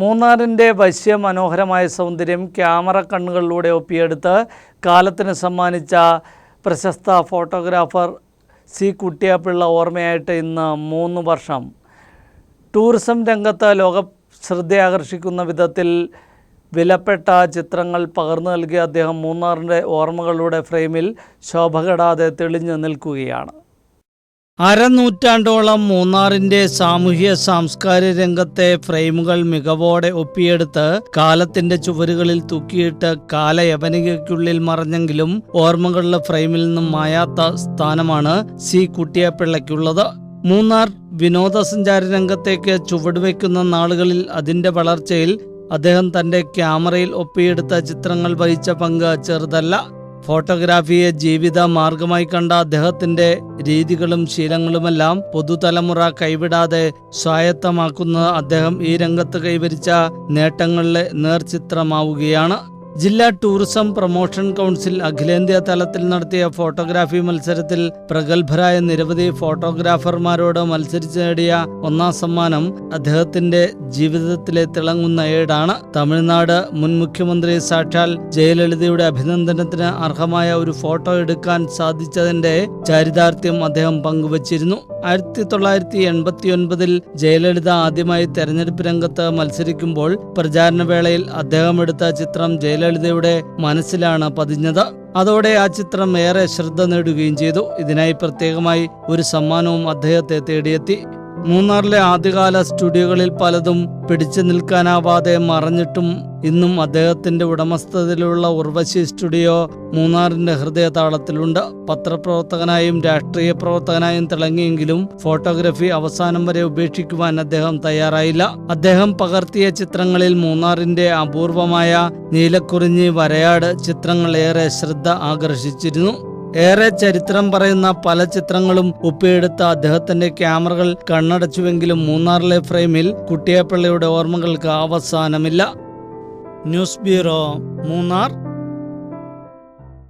മൂന്നാറിന്റെ വശ്യ മനോഹരമായ സൗന്ദര്യം ക്യാമറ കണ്ണുകളിലൂടെ ഒപ്പിയെടുത്ത് കാലത്തിന് സമ്മാനിച്ച പ്രശസ്ത ഫോട്ടോഗ്രാഫർ സി കുട്ടിയാപ്പിള്ള ഓർമ്മയായിട്ട് ഇന്ന് മൂന്ന് വർഷം. ടൂറിസം രംഗത്ത് ലോക ശ്രദ്ധയാകർഷിക്കുന്ന വിധത്തിൽ വിലപ്പെട്ട ചിത്രങ്ങൾ പകർന്നു നൽകിയ അദ്ദേഹം മൂന്നാറിന്റെ ഓർമ്മകളുടെ ഫ്രെയിമിൽ ശോഭ തെളിഞ്ഞു നിൽക്കുകയാണ്. അരനൂറ്റാണ്ടോളം മൂന്നാറിന്റെ സാമൂഹ്യ സാംസ്കാരിക രംഗത്തെ ഫ്രെയിമുകൾ മികവോടെ ഒപ്പിയെടുത്ത് കാലത്തിന്റെ ചുവരുകളിൽ തൂക്കിയിട്ട് കാലയവനികയ്ക്കുള്ളിൽ മറഞ്ഞെങ്കിലും ഓർമ്മകളുടെ ഫ്രെയിമിൽ നിന്നും മായാത്ത സ്ഥാനമാണ് സി കുട്ടിയപ്പിള്ളയ്ക്കുള്ളത്. മൂന്നാർ വിനോദസഞ്ചാര രംഗത്തേക്ക് ചുവടുവെക്കുന്ന നാളുകളിൽ അതിന്റെ വളർച്ചയിൽ അദ്ദേഹം തന്റെ ക്യാമറയിൽ ഒപ്പിയെടുത്ത ചിത്രങ്ങൾ വഹിച്ച പങ്ക് ചെറുതല്ല. ഫോട്ടോഗ്രാഫിയെ ജീവിത മാർഗമായി കണ്ട അദ്ദേഹത്തിന്റെ രീതികളും ശീലങ്ങളുമെല്ലാം പുതുതലമുറ കൈവിടാതെ സ്വായത്തമാക്കുന്ന അദ്ദേഹം ഈ രംഗത്ത് കൈവരിച്ച നേട്ടങ്ങളിലെ നേർചിത്രമാവുകയാണ്. ജില്ലാ ടൂറിസം പ്രൊമോഷൻ കൗൺസിൽ അഖിലേന്ത്യാ തലത്തിൽ നടത്തിയ ഫോട്ടോഗ്രാഫി മത്സരത്തിൽ പ്രഗത്ഭരായ നിരവധി ഫോട്ടോഗ്രാഫർമാരോട് മത്സരിച്ച് നേടിയ ഒന്നാം സമ്മാനം അദ്ദേഹത്തിന്റെ ജീവിതത്തിലെ തിളങ്ങുന്ന ഏടാണ്. തമിഴ്നാട് മുൻ മുഖ്യമന്ത്രി സാക്ഷാൽ ജയലളിതയുടെ അഭിനന്ദനത്തിന് അർഹമായ ഒരു ഫോട്ടോ എടുക്കാൻ സാധിച്ചതിന്റെ ചാരിതാർത്ഥ്യം അദ്ദേഹം പങ്കുവച്ചിരുന്നു. ആയിരത്തി തൊള്ളായിരത്തി എൺപത്തി ഒൻപതിൽ ജയലളിത ആദ്യമായി തെരഞ്ഞെടുപ്പ് രംഗത്ത് മത്സരിക്കുമ്പോൾ പ്രചാരണ വേളയിൽ അദ്ദേഹം എടുത്ത ചിത്രം ജയലളിതയുടെ മനസ്സിലാണ് പതിഞ്ഞത്. അതോടെ ആ ചിത്രം ഏറെ ശ്രദ്ധ നേടുകയും ചെയ്തു. ഇതിനായി പ്രത്യേകമായി ഒരു സമ്മാനവും അദ്ദേഹത്തെ തേടിയെത്തി. മൂന്നാറിലെ ആദ്യകാല സ്റ്റുഡിയോകളിൽ പലതും പിടിച്ചു നിൽക്കാനാവാതെ മറഞ്ഞിട്ടും ഇന്നും അദ്ദേഹത്തിന്റെ ഉടമസ്ഥതയിലുള്ള ഉർവശി സ്റ്റുഡിയോ മൂന്നാറിന്റെ ഹൃദയ താളത്തിലുണ്ട് പത്രപ്രവർത്തകനായും രാഷ്ട്രീയ പ്രവർത്തകനായും തിളങ്ങിയെങ്കിലും ഫോട്ടോഗ്രാഫി അവസാനം വരെ ഉപേക്ഷിക്കുവാൻ അദ്ദേഹം തയ്യാറായില്ല. അദ്ദേഹം പകർത്തിയ ചിത്രങ്ങളിൽ മൂന്നാറിന്റെ അപൂർവമായ നീലക്കുറിഞ്ഞി വരയാട് ചിത്രങ്ങൾ ഏറെ ശ്രദ്ധ ആകർഷിച്ചിരുന്നു. ഏറെ ചരിത്രം പറയുന്ന പല ചിത്രങ്ങളും ഒപ്പിയെടുത്ത അദ്ദേഹത്തിന്റെ ക്യാമറകൾ കണ്ണടച്ചുവെങ്കിലും മൂന്നാറിലെ ഫ്രെയിമിൽ കുട്ടിയപ്പിള്ളയുടെ ഓർമ്മകൾക്ക് അവസാനമില്ല. News bureau Munnar.